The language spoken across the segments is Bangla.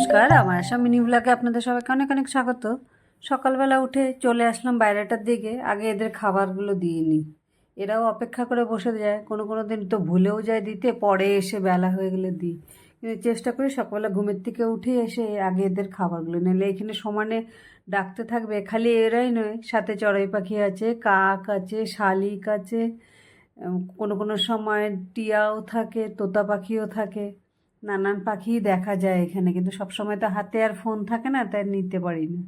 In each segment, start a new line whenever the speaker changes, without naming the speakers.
নমস্কার, আমার আশা মিনি ব্লগে আপনাদের সবাইকে অনেক অনেক স্বাগত। সকালবেলা উঠে চলে আসলাম বাইরেটার দিকে, আগে এদের খাবারগুলো দিয়ে নিই। এরাও অপেক্ষা করে বসে যায়, কোনো কোনো দিন তো ভুলেও যায় দিতে, পরে এসে বেলা হয়ে গেলে দিই। কিন্তু চেষ্টা করি সকালবেলা ঘুমের থেকে উঠে এসে আগে এদের খাবারগুলো নিলে এখানে সমানে ডাকতে থাকবে, খালি এরাই নয়, সাথে চড়াই পাখি আছে, কাক আছে, শালিক আছে কোনো কোনো সময় টিয়াও থাকে, তোতা পাখিও থাকে। নানান পাখি দেখা যায় এখানে, কিন্তু সবসময় তো হাতে আর ফোন থাকে না, তাই নিতে পারি না।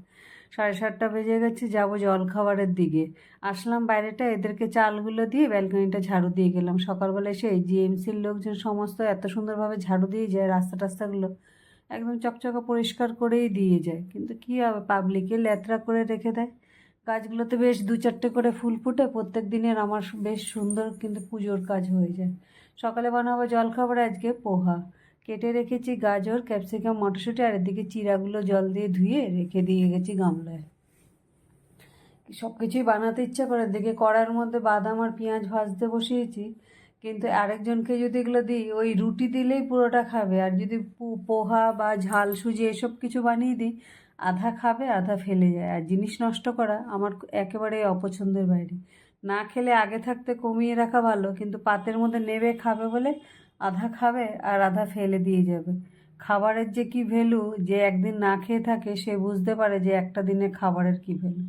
সাড়ে সাতটা বেজে গেছে, যাব জল খাবারের দিকে। আসলাম বাইরেটা, এদেরকে চালগুলো দিয়ে ব্যালকনিটা ঝাড়ু দিয়ে গেলাম। সকালবেলা এসে জিএমসির লোকজন সমস্ত এত সুন্দরভাবে ঝাড়ু দিয়ে যায়, রাস্তা টাস্তাগুলো একদম চকচকা পরিষ্কার করেই দিয়ে যায়। কিন্তু কী হবে পাবলিকে ল্যাতরা করে রেখে দেয়। গাছগুলোতে বেশ দু চারটে করে ফুল ফুটে, প্রত্যেক দিনের আমার বেশ সুন্দর কিন্তু পুজোর কাজ হয়ে যায়। সকালে বানাবো জলখাবারে, আজকে পোহা। কেটে রেখেছি গাজর, ক্যাপসিকাম, মটরশুঁটি, আর এদিকে চিরাগুলো জল দিয়ে ধুয়ে রেখে দিয়ে গেছি গামলায়। সব কিছুই বানাতে ইচ্ছা করে দেখে কড়ার মধ্যে বাদাম আর পেঁয়াজ ভাজতে বসিয়েছি। কিন্তু আরেকজনকে যদি এগুলো দিই, ওই রুটি দিলেই পুরোটা খাবে। আর যদি পোহা বা ঝাল সুজি এসব কিছু বানিয়ে দিই, আধা খাবে, আধা ফেলে যায়। আর জিনিস নষ্ট করা আমার একেবারে অপছন্দের বাইরে। না খেলে আগে থাকতে কমিয়ে রাখা ভালো, কিন্তু পাতের মধ্যে নেবে, খাবে বলে আধা খাবে আর আধা ফেলে দিয়ে যাবে। খাবারের যে কি ভ্যালু যে একদিন না খেয়ে থাকে, সে বুঝতে পারে যে একটা দিনে খাবারের কি ভ্যালু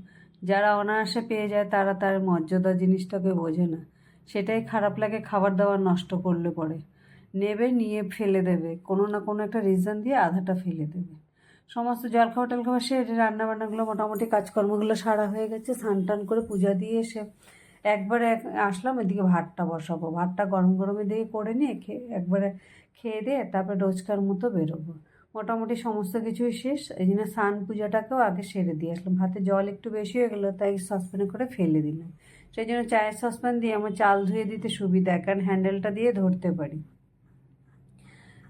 যারা অনায়াসে পেয়ে যায়, তারা তার মর্যাদা জিনিসটাকে বোঝে না। সেটাই খারাপ লাগে, খাবার দাবার নষ্ট করলে পরে। নেবে, নিয়ে ফেলে দেবে। কোনো না কোনো একটা রিজন দিয়ে আধাটা ফেলে দেবে। সমস্ত জল খাওয়া টল খাওয়া সেরে রান্নাবান্নাগুলো মোটামুটি কাজকর্মগুলো সারা হয়ে গেছে। স্নান টান করে পূজা দিয়ে এসে একবারে এক আসলাম, এদিকে ভাতটা বসাবো। ভাতটা গরম গরম এদিকে করে নিয়ে খেয়ে একবারে খেয়ে দিয়ে তারপরে রোজকার মতো বেরোবো। মোটামুটি সমস্ত কিছুই শেষ। এই জন্য স্নান পূজাটাকেও আগে সেরে দিয়ে আসলাম। ভাতে জল একটু বেশি হয়ে গেলো, তাই সসপ্যানে করে ফেলে দিলাম। সেই জন্য চায়ের সসপ্যান দিয়ে আমার চাল ধুয়ে দিতে সুবিধা কারণ হ্যান্ডেলটা দিয়ে ধরতে পারি।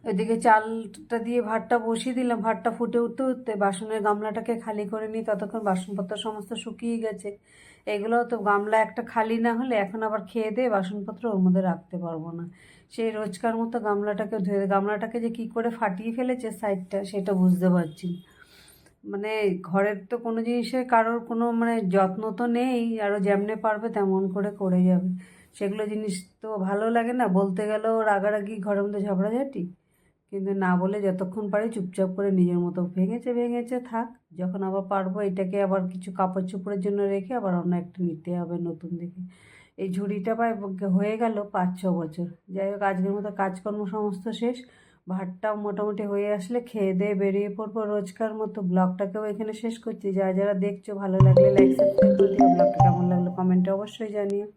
ওইদিকে চালটা দিয়ে ভাতটা বসিয়ে দিলাম। ভাতটা ফুটে উঠতে উঠতে বাসনের গামলাটাকে খালি করে নিই ততক্ষণ বাসনপত্র সমস্ত শুকিয়ে গেছে। এগুলো তো গামলা একটা খালি না হলে এখন আবার খেয়ে দিয়ে বাসনপত্র ওর মধ্যে রাখতে পারব না। সেই রোজকার মতো গামলাটাকে ধুয়ে গামলাটাকে যে কী করে ফাটিয়ে ফেলেছে সাইডটা সেটা বুঝতে পারছি। মানে ঘরের তো কোনো জিনিসের কারোর কোনো মানে যত্ন তো নেই আরও যেমনে পারবে তেমন করে করে যাবে। সেগুলো জিনিস তো ভালো লাগে না। বলতে গেলেও রাগারাগি, ঘরের মধ্যে ঝগড়াঝাটি। কিন্তু না বলে যতক্ষণ পারি চুপচাপ করে নিজের মতো ভেঙেছে ভেঙেছে থাক। যখন আবার পারব এটাকে আবার কিছু কাপড় চোপড়ের জন্য রেখে আবার অন্য একটা নিতে হবে নতুন দেখে এই ঝুড়িটা প্রায় হয়ে গেল পাঁচ, ছ বছর। যাই হোক, আজকের মতো কাজকর্ম সমস্ত শেষ। ভাতটা মোটামুটি হয়ে আসলে খেয়ে দিয়ে বেরিয়ে পড়ব রোজকার মতো। ব্লগটাকেও এখানে শেষ করছি। যারা যারা দেখছ ভালো লাগলে লাইক সাবস্ক্রাইব করে দিও। ব্লগটা কেমন লাগল কমেন্টে অবশ্যই জানিও।